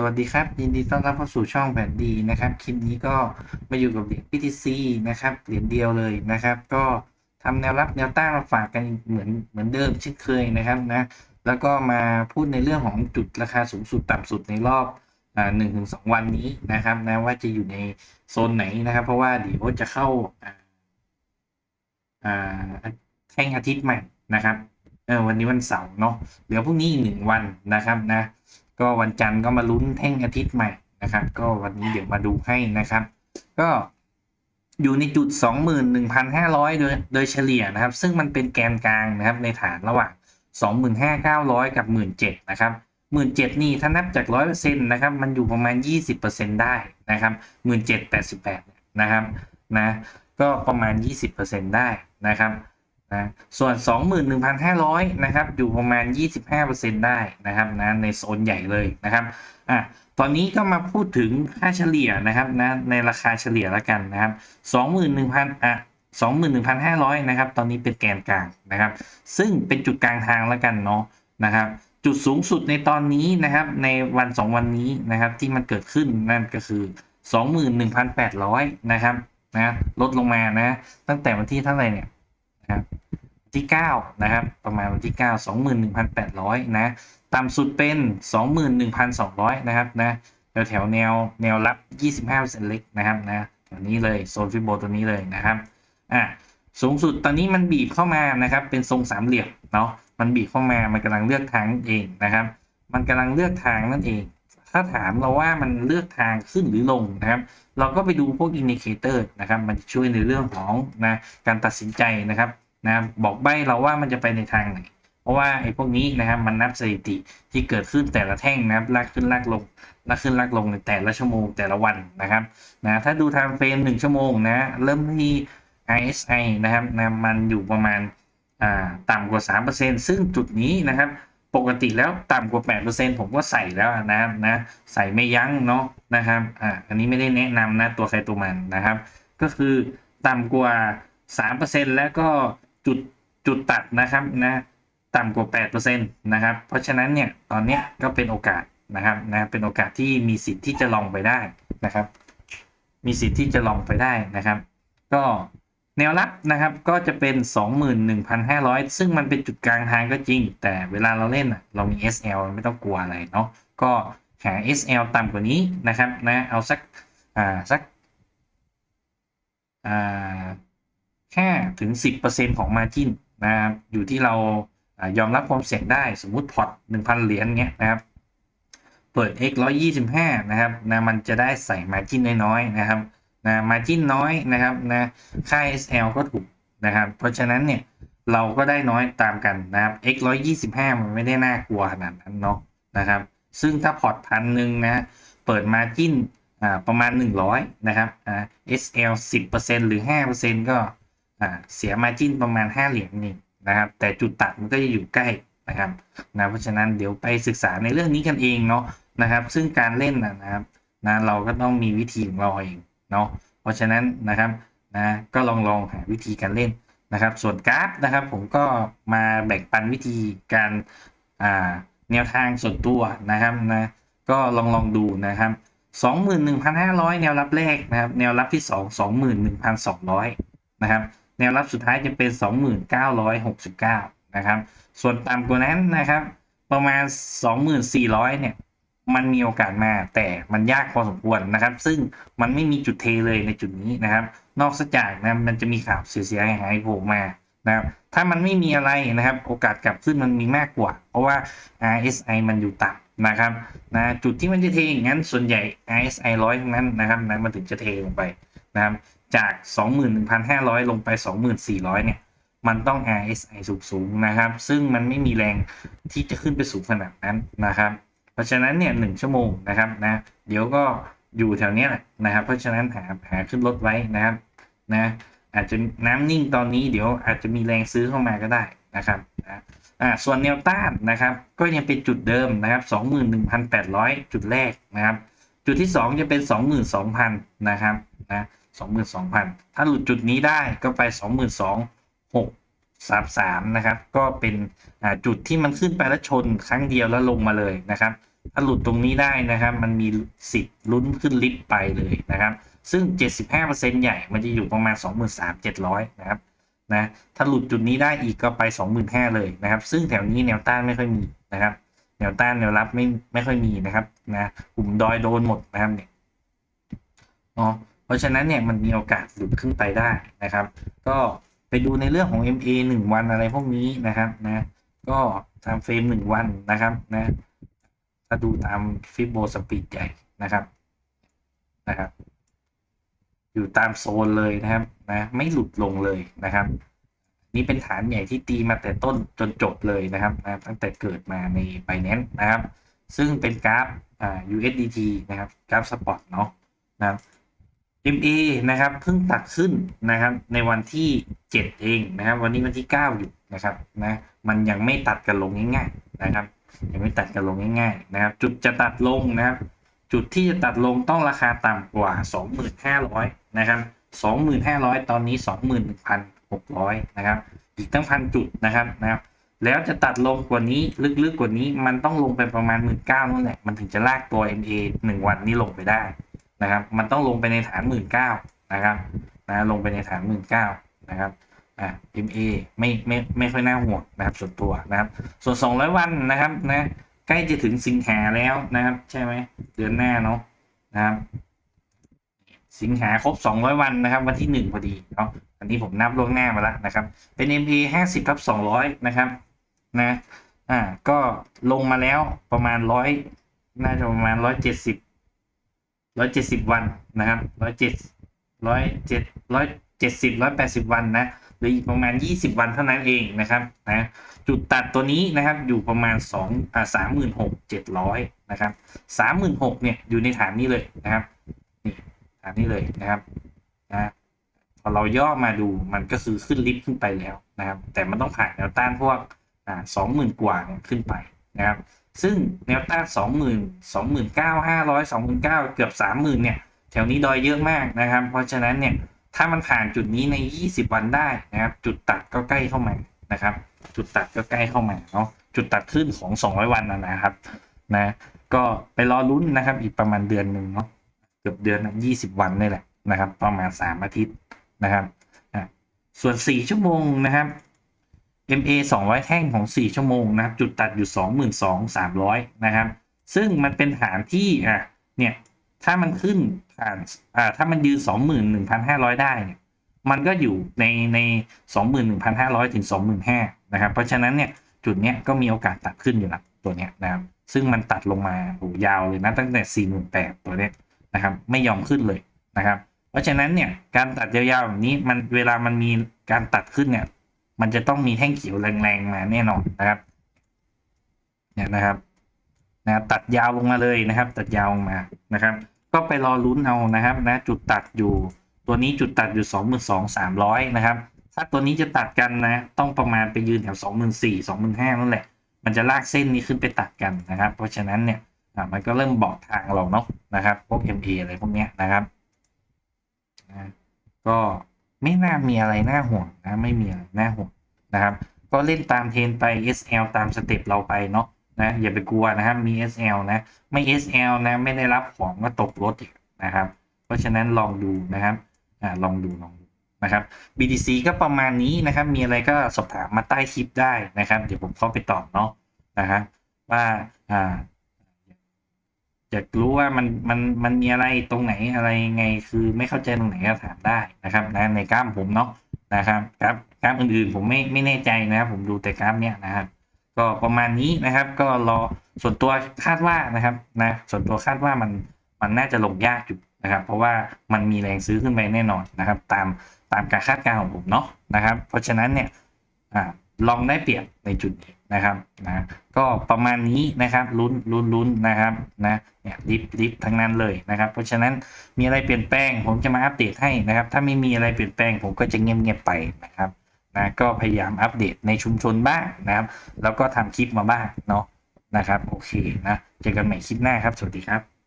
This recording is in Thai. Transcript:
สวัสดีครับ ยินดีต้อนรับเข้าสู่ช่องแผนดีนะครับคลิปนี้ก็มาอยู่กับเหรียญ BTC นะครับเหรียญเดียวเลยนะครับ ก็ทำแนวรับแนวต้านมาฝากกันเหมือนเหมือนเดิมเช่นเคยนะครับนะแล้วก็มาพูดในเรื่องของจุดราคาสูงสุดต่ำสุดในรอบหนึ่งถึงสองวันนี้นะครับนะว่าจะอยู่ในโซนไหนนะครับ เพราะว่าเดี๋ยวจะเข้าแท่งอาทิตย์ใหม่นะครับเออวันนี้วันเสาร์เนาะเดี๋ยวพรุ่งนี้อีกหนึ่งวันนะครับนะ ก็วันจันทร์ก็มาลุ้นแท่งอาทิตย์ใหม่นะครับ ก็วันนี้เดี๋ยวมาดูให้นะครับ ก็อยู่ในจุด 21,500 โดยโดยเฉลี่ยนะครับ ซึ่งมันเป็นแกนกลางนะครับในฐานระหว่าง 25,900 กับ 17,000นะครับ17,000นี่ถ้านับจาก 100%นะครับ มันอยู่ประมาณ 20%ได้นะครับ17,088นะครับนะก็ประมาณ 20%ได้นะครับ นะส่วน 21,500 นะครับ อยู่ประมาณ 25%ได้นะครับนะในโซนใหญ่เลยนะครับอะตอนนี้ก็มาพูดถึงค่าเฉลี่ยนะครับนะในราคาเฉลี่ยแล้วกันนะครับ 21,000อะ21,500 นะครับ ตอนนี้เป็นแกนกลางนะครับ ซึ่งเป็นจุดกลางทางแล้วกันเนาะนะครับ จุดสูงสุดในตอนนี้นะครับ ในวัน 2 วันนี้นะครับ ที่มันเกิดขึ้นนั่นก็คือ 21,800 นะครับนะลดลงมานะ ตั้งแต่วันที่เท่าไหร่เนี่ย นะครับที่9นะครับ ประมาณวันที่ 9 21,800 นะ ต่ำสุดเป็น 21,200 นะครับนะแถวแถวแนวแนวรับ 25%เล็กนะครับนะตัวนี้เลยโซนฟิโบตัวนี้เลยนะครับอะสูงสุดตอนนี้มันบีบเข้ามานะครับ เป็นทรงสามเหลี่ยมเนาะมันบีบเข้ามามันกำลังเลือกทางเองนะครับ มันกำลังเลือกทางนั่นเอง ถ้าถามเราว่ามันเลือกทางขึ้นหรือลงนะครับ เราก็ไปดูพวกอินดิเคเตอร์นะครับ มันช่วยในเรื่องของนะการตัดสินใจนะครับนะบอกใบเราว่ามันจะไปในทางไหน เพราะว่าไอ้พวกนี้นะครับมันนับสถิติที่เกิดขึ้นแต่ละแท่งนะครับลากขึ้นลากลงลากขึ้นลากลงในแต่ละชั่วโมงแต่ละวันนะครับนะถ้าดูไทม์เฟรมหนึ่งชั่วโมงนะเริ่มที่ RSI นะครับนะมันอยู่ประมาณอ่าต่ำกว่า 3%ซึ่งจุดนี้นะครับ ปกติแล้วต่ำกว่า 8%ผมก็ใส่แล้วนะนะ ใส่ไม่ยั้งเนาะนะครับอ่าอันนี้ไม่ได้แนะนำนะตัวใครตัวมันนะครับ ก็คือต่ำกว่า 3%แล้วก็จุดจุดตัดนะครับนะต่ำกว่า 8%นะครับ เพราะฉะนั้นเนี่ยตอนเนี้ยก็เป็นโอกาสนะครับนะเป็นโอกาสที่มีสิทธิ์ที่จะลองไปได้นะครับ มีสิทธิ์ที่จะลองไปได้นะครับ ก็ แนวรับนะครับก็จะเป็น 21,500 ซึ่งมันเป็นจุดกลางทางก็จริง แต่เวลาเราเล่นอะเรามี SL ไม่ต้องกลัวอะไรเนาะก็หา SL ต่ำกว่านี้นะครับนะเอาสักอ่าสักอ่าแค่ถึง 10%ของ Margin นะครับอยู่ที่เราอายอมรับความเสี่ยงได้สมมุติพอร์ต1,000 เหรียญเงี้ยนะครับ เปิด x 125 นะครับนะมันจะได้ใส่ Margin น้อยๆนะครับ นะ Margin น้อยนะครับนะค่า SL ก็ถูกนะครับ เพราะฉะนั้นเนี่ยเราก็ได้น้อยตามกันนะครับ x 125 มันไม่ได้น่ากลัวขนาดนั้นเนาะนะครับ ซึ่งถ้าพอร์ตพันหนึ่งนะเปิด Margin อ่าประมาณ 100 นะครับอ่า SL 10%หรือ 5%ก็อ่าเสีย Margin ประมาณ 5 เหรียญนี่นะครับ แต่จุดตัดมันก็จะอยู่ใกล้นะครับนะเพราะฉะนั้นเดี๋ยวไปศึกษาในเรื่องนี้กันเองเนาะนะครับ ซึ่งการเล่นนะนะครับนะเราก็ต้องมีวิธีของเราเอง เนาะเพราะฉะนั้นนะครับนะก็ลองลองหาวิธีการเล่นนะครับ ส่วนกราฟนะครับ ผมก็มาแบ่งปันวิธีการอ่าแนวทางส่วนตัวนะครับนะก็ลองลองดูนะครับ 21,500 แนวรับแรกนะครับ แนวรับที่ 2 21,200 นะครับ แนวรับสุดท้ายจะเป็น 2969 นะครับ ส่วนต่ำกว่านั้นนะครับ ประมาณ 2400 เนี่ย มันมีโอกาสมาแต่มันยากพอสมควรนะครับ ซึ่งมันไม่มีจุดเทเลยในจุดนี้นะครับ นอกจากนะมันจะมีข่าวเสียหายโผล่มานะครับถ้ามันไม่มีอะไรนะครับ โอกาสกลับขึ้นมันมีมากกว่า เพราะว่า RSI มันอยู่ต่ำนะครับนะจุดที่มันจะเทอย่างนั้นส่วนใหญ่ RSI ร้อยทั้งนั้นนะครับนะมันถึงจะเทลงไปนะครับจาก 21,500 ลงไป 2400เนี่ย มันต้อง RSI สูงๆนะครับ ซึ่งมันไม่มีแรงที่จะขึ้นไปสูงขนาดนั้นนะครับ ราะฉะนั้นเนี่ยหนึ่งชั่วโมงนะครับนะเดี๋ยวก็อยู่แถวเนี้ยแหละนะครับ เพราะฉะนั้นหาหาขึ้นรถไว้นะครับนะอาจจะน้ำนิ่งตอนนี้เดี๋ยวอาจจะมีแรงซื้อเข้ามาก็ได้นะครับนะอ่าส่วนแนวต้านนะครับ ก็ยังเป็นจุดเดิมนะครับ 21,800 จุดแรกนะครับ จุดที่ 2 จะเป็น 22,000 นะครับนะ22,000 ถ้าหลุดจุดนี้ได้ก็ไป 22,633นะครับ ก็เป็นจุดที่มันขึ้นไปแล้วชนครั้งเดียวแล้วลงมาเลยนะครับ ถ้าหลุดตรงนี้ได้นะครับ มันมีสิทธิ์ลุ้นขึ้นลิฟต์ไปเลยนะครับ ซึ่ง 75%ใหญ่มันจะอยู่ประมาณ 23,700 นะครับนะถ้าหลุดจุดนี้ได้อีกก็ไป 25,000เลยนะครับ ซึ่งแถวนี้แนวต้านไม่ค่อยมีนะครับ แนวต้านแนวรับไม่ไม่ค่อยมีนะครับนะกลุ่มดอยโดนหมดนะครับเนี่ยเนาะเพราะฉะนั้นเนี่ยมันมีโอกาสหลุดขึ้นไปได้นะครับ ก็ ไปดูในเรื่องของ MA 1 วันอะไรพวกนี้นะครับนะก็ตามเฟรมหนึ่งวันนะครับนะถ้าดูตามฟิโบสปีดใหญ่นะครับนะครับอยู่ตามโซนเลยนะครับนะไม่หลุดลงเลยนะครับ นี่เป็นฐานใหญ่ที่ตีมาแต่ต้นจนจบเลยนะครับนะตั้งแต่เกิดมาใน b บ n a n c e นะครับ ซึ่งเป็นกราฟอ่า USDT นะครับกราฟสปอตเนาะนะครับ MA นะครับเพิ่งตัดขึ้นนะครับในวันที่ 7เองนะครับ วันนี้วันที่9อยู่นะครับนะมันยังไม่ตัดกันลงง่ายๆนะครับ ยังไม่ตัดกันลงง่ายๆนะครับ จุดจะตัดลงนะครับ จุดที่จะตัดลงต้องราคาต่ำกว่า 2,500นะครับ2,500 ตอนนี้ 21,600นะครับอีกตั้งพันจุดนะครับนะครับแล้วจะตัดลงกว่านี้ลึกๆกว่านี้มันต้องลงไปประมาณ 19,000นั่นแหละมันถึงจะลากตัว MA 1 วันนี้ลงไปได้นะครับ มันต้องลงไปในฐาน 19,000นะครับนะลงไปในฐาน 19,000น นะครับอ่า MA ไม่ไม่ไม่ค่อยน่าห่วงนะครับส่วนตัวนะครับ ส่วน 200 วันนะครับนะใกล้จะถึงสิงหาแล้วนะครับ ใช่ไหมเดือนหน้าเนาะนะครับ สิงหาครบ 200 วันนะครับ วันที่ 1 พอดีเนาะอันนี้ผมนับล่วงหน้ามาแล้วนะครับ เป็น MA 50ทับ200 นะครับนะอ่าก็ลงมาแล้วประมาณร้อยน่าจะประมาณ170 170วันนะครับ107 107 70 180 วันนะหรืออีกประมาณ 20 วันเท่านั้นเองนะครับนะจุดตัดตัวนี้นะครับอยู่ประมาณ2อ่า36,700นะครับ36,000เนี่ยอยู่ในฐานนี้เลยนะครับนี่ฐานนี้เลยนะครับนะพอเราย่อมาดูมันก็คือขึ้นลิฟต์ขึ้นไปแล้วนะครับ แต่มันต้องผ่านแนวต้านพวกอ่า20,000 กว่าเนี่ยขึ้นไปนะครับ ซึ่งแนวต้าน 20,000 29,500 29,000เกือบ 30,000เนี่ยแถวนี้ดอยเยอะมากนะครับ เพราะฉะนั้นเนี่ย ถ้ามันผ่านจุดนี้ใน 20 วันได้นะครับ จุดตัดก็ใกล้เข้ามานะครับ จุดตัดก็ใกล้เข้ามาเนาะจุดตัดขึ้นของ 200 วันนะนะครับนะก็ไปรอลุ้นนะครับ อีกประมาณเดือนหนึ่งเนาะเกือบเดือน20วันนี่แหละนะครับ ประมาณ3อาทิตย์นะครับอะส่วน4ชั่วโมงนะครับ MA 200 แท่งของ 4 ชั่วโมงนะครับ จุดตัดอยู่ 22,300 นะครับ ซึ่งมันเป็นฐานที่อะเนี่ย ถ้ามันขึ้นผ่านอ่าถ้ามันยืนสองหมื่นหนึ่งพันห้าร้อยได้เนี่ยมันก็อยู่ในในสองหมื่นหนึ่งพันห้าร้อยถึงสองหมื่นห้านะครับ เพราะฉะนั้นเนี่ยจุดเนี้ยก็มีโอกาสตัดขึ้นอยู่ละตัวเนี้ยนะครับ ซึ่งมันตัดลงมาโหยาวเลยนะตั้งแต่สี่หมื่นแปดตัวเนี้ยนะครับ ไม่ยอมขึ้นเลยนะครับ เพราะฉะนั้นเนี่ยการตัดยาวๆแบบนี้มันเวลามันมีการตัดขึ้นเนี่ย มันจะต้องมีแท่งเขียวแรงๆมาแน่นอนนะครับ เนี่ยนะครับ นะตัดยาวลงมาเลยนะครับ ตัดยาวลงมานะครับ ก็ไปรอลุ้นเอานะครับนะจุดตัดอยู่ ตัวนี้จุดตัดอยู่ 22,300นะครับถ้าตัวนี้จะตัดกันนะ ต้องประมาณไปยืนแถว24,000 25,000นั่นแหละ มันจะลากเส้นนี้ขึ้นไปตัดกันนะครับ เพราะฉะนั้นเนี่ยมันก็เริ่มบอกทางเราเนาะนะครับพวก MA อะไรพวกเนี้ยนะครับนะก็ไม่น่ามีอะไรน่าห่วงนะไม่มีอะไรน่าห่วงนะครับ ก็เล่นตามเทรนไป SL ตามสเต็ปเราไปเนาะ นะอย่าไปกลัวนะครับมี SL นะไม่ SL นะไม่ได้รับของก็ตกรถนะครับ เพราะฉะนั้นลองดูนะครับอ่าลองดูลองดูนะครับ BTC ก็ประมาณนี้นะครับ มีอะไรก็สอบถามมาใต้คลิปได้นะครับ เดี๋ยวผมเข้าไปตอบเนาะนะครับว่าอ่าอยากรู้ว่ามันมันมันมีอะไรตรงไหนอะไรงไงคือไม่เข้าใจตรงไหนก็ถามได้นะครับนะในกล้ามผมเนาะนะครับครับกล้ามอื่นๆผมไม่ไม่แน่ใจนะครับผมดูแต่กล้ามเนี้ยนะครับ ก็ประมาณนี้นะครับ ก็รอส่วนตัวคาดว่านะครับนะส่วนตัวคาดว่ามันมันน่าจะลงยากอยู่นะครับ เพราะว่ามันมีแรงซื้อขึ้นไปแน่นอนนะครับ ตามตามการคาดการณ์ของผมเนาะนะครับ เพราะฉะนั้นเนี่ยอลองได้เปรียบในจุดนี้นะครับนะก็ประมาณนี้นะครับลุ้นลุ้นลุ้นนะครับนะเนี่ยลิฟลิฟทั้งนั้นเลยนะครับ เพราะฉะนั้นมีอะไรเปลี่ยนแปลงผมจะมาอัปเดตให้นะครับ ถ้าไม่มีอะไรเปลี่ยนแปลงผมก็จะเงียบๆไปนะครับ นะก็พยายามอัปเดตในชุมชนบ้างนะครับ แล้วก็ทำคลิปมาบ้างเนาะนะครับ โอเคนะ เจอกันใหม่คลิปหน้าครับ สวัสดีครับ